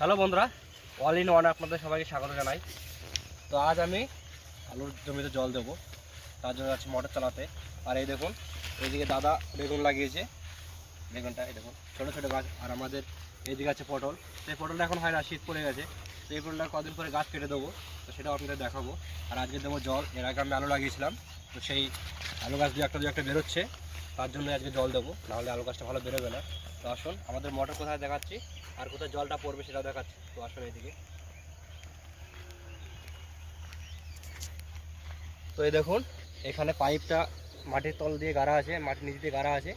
Hello বন্ধুরা all in one আপনাদের সবাইকে স্বাগত জানাই। তো আজ আমি আলুর জমিতে জল দেবো, তার জন্য যাচ্ছি মোটর চালাতে। আর এই দেখুন, এইদিকে দাদা বেগুন লাগিয়েছে। বেগুনটা, এই দেখুন, ছোটো ছোটো গাছ, আর আমাদের এইদিকে আছে পটল। সেই পটলটা এখন হয় না শীত পড়ে গেছে সেই পটলটা কদিন পরে গাছ কেটে দেবো, তো সেটাও আপনাদের দেখাবো। আর আজকে দেবো জল, এর আগে আমি আলু লাগিয়েছিলাম, তো সেই আলু গাছ দু একটা দু একটা বেরোচ্ছে। তার জন্য আজকে জল দেবো, নাহলে আলু গাছটা ভালো বেরোবে না। তো আসুন, আমাদের মোটর কোথায় দেখাচ্ছি, আর কোথায় জলটা পড়বে সেটাও দেখাচ্ছি। তো আসুন এইদিকে। তো এই দেখুন, এখানে পাইপটা মাটির তল দিয়ে গাড়া আছে, মাটির নিচ দিয়ে গাড়া আছে।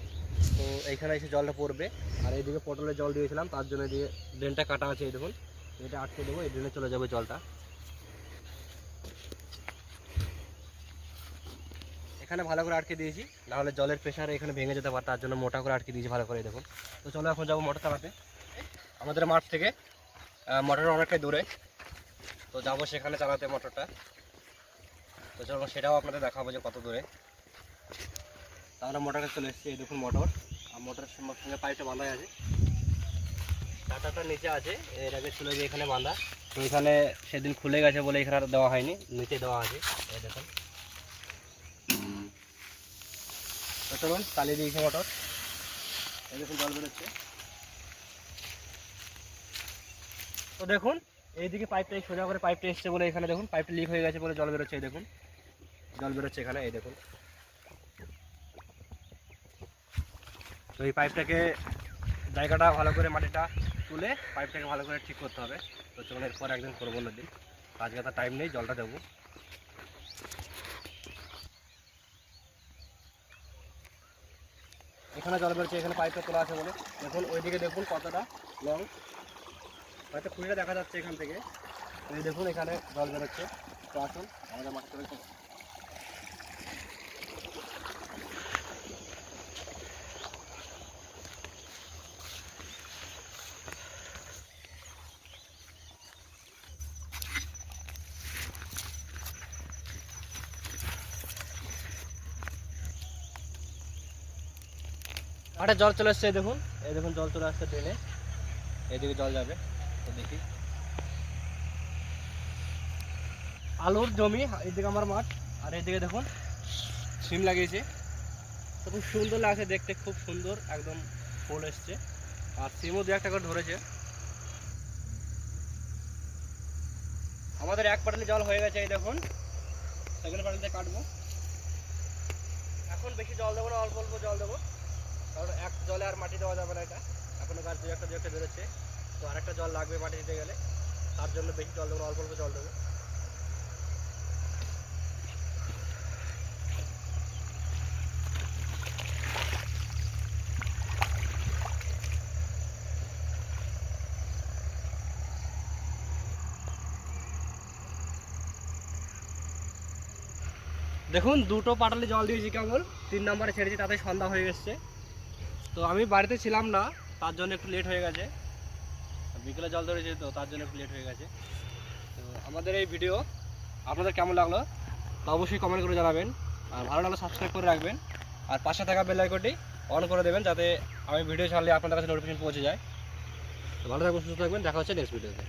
তো এইখানে এসে জলটা পড়বে। আর এইদিকে পটলে জল দিয়েছিলাম, তার জন্য দিয়ে ড্রেনটা কাটা আছে, এই দেখুন। এটা আটকে দেবো, এই ড্রেনে চলে যাবে জলটা। এখানে ভালো করে আটকে দিয়েছি। নাহলে জলের প্রেশার এখানে ভেঙে যেতে পারে, তার জন্য মোটা করে আটকে দিয়েছি ভালো করে, দেখুন। তো চলো এখন যাব মোটর চালাতে। আমাদের মাঠ থেকে মোটর অনেকটাই দূরে। তো যাব সেখানে চালাতে মোটরটা। তো চলো সেটাও আপনাদের দেখাবো যে কত দূরে। আমরা মোটরে চলে এসেছি, এই দেখুন মোটর। আর মোটরের সঙ্গে সঙ্গে পাইপটা বাঁধাই আছে। টাটাটা নিচে আছে, এর আগে ছিল যে এখানে বাঁধা। তো এখানে সেদিন খুলে গেছে বলে এখানে আর দেওয়া হয়নি, নিচে দেওয়া আছে, এই দেখুন তো চলুন চালিয়ে দিয়েছি মোটর। এই দেখুন, জল বেরোচ্ছে। তো দেখুন, এইদিকে পাইপটা সোজা করে পাইপটা এসছে বলে এখানে দেখুন পাইপটা লিক হয়ে গেছে বলে জল বেরোচ্ছে, এই দেখুন। জল বেরোচ্ছে এখানে, এই দেখুন। তো এই পাইপটাকে জায়গাটা ভালো করে মাটিটা তুলে পাইপটাকে ভালো করে ঠিক করতে হবে। তো চলুন, এরপর একদিন করব দিন আজকে তো টাইম নেই, জলটা দেবো। এখানে জল বেরোচ্ছে, এখানে পাইপটা তোলা আছে বলে। দেখুন ওইদিকে দেখুন কতটা লং হয়তো খুঁড়িটা দেখা যাচ্ছে এখান থেকে। এই দেখুন এখানে জল বেরোচ্ছে। তো আসুন, আমাদের মাঠ মাঠে জল চলে আসছে দেখুন। এই দেখুন, জল চলে আসছে ট্রেনে। এদিকে জল যাবে, তো দেখি। আলুর জমি এইদিকে আমার মাঠ, আর এইদিকে দেখুন, সিম লাগিয়েছে। তো খুব সুন্দর লাগছে দেখতে, খুব সুন্দর, একদম ফুল এসছে। আর সিমও দু একটা করে ধরেছে। আমাদের এক পাটালি জল হয়ে গেছে, এই দেখুন। সেকেন্ড পাটালিতে কাটবো। এখন বেশি জল দেবো না, অল্প অল্প জল দেবো। কারণ এক জলে আর মাটি দেওয়া যাবে না এটা। এখনও গাছ দু একটা দু একটা বেরোচ্ছে। তো আরেকটা জল লাগবে মাটি দিতে গেলে। তার জন্য বেশি জল দেবো অল্প অল্প জল দেবো। দেখুন, দুটো পাটালি জল দিয়েছি কেবল। তিন নম্বরে ছেড়েছি, তাতে সন্ধ্যা হয়ে গেছে তো আমি বাড়িতে ছিলাম না, তার জন্য একটু লেট হয়ে গেছে। বিকেলে জল ধরেছে তো তার জন্য একটু লেট হয়ে গেছে। তো আমাদের এই ভিডিও আপনাদের কেমন লাগল? তা অবশ্যই কমেন্ট করে জানাবেন। আর ভালো লাগল সাবস্ক্রাইব করে রাখবেন। আর পাশে থাকা বেল আইকনটি অন করে দেবেন, যাতে আমি ভিডিও ছাড়লে আপনাদের কাছে নোটিফিকেশন পৌঁছে যায়। তো ভালো থাকবেন, সুস্থ থাকবেন। দেখা হচ্ছে নেক্সট ভিডিওতে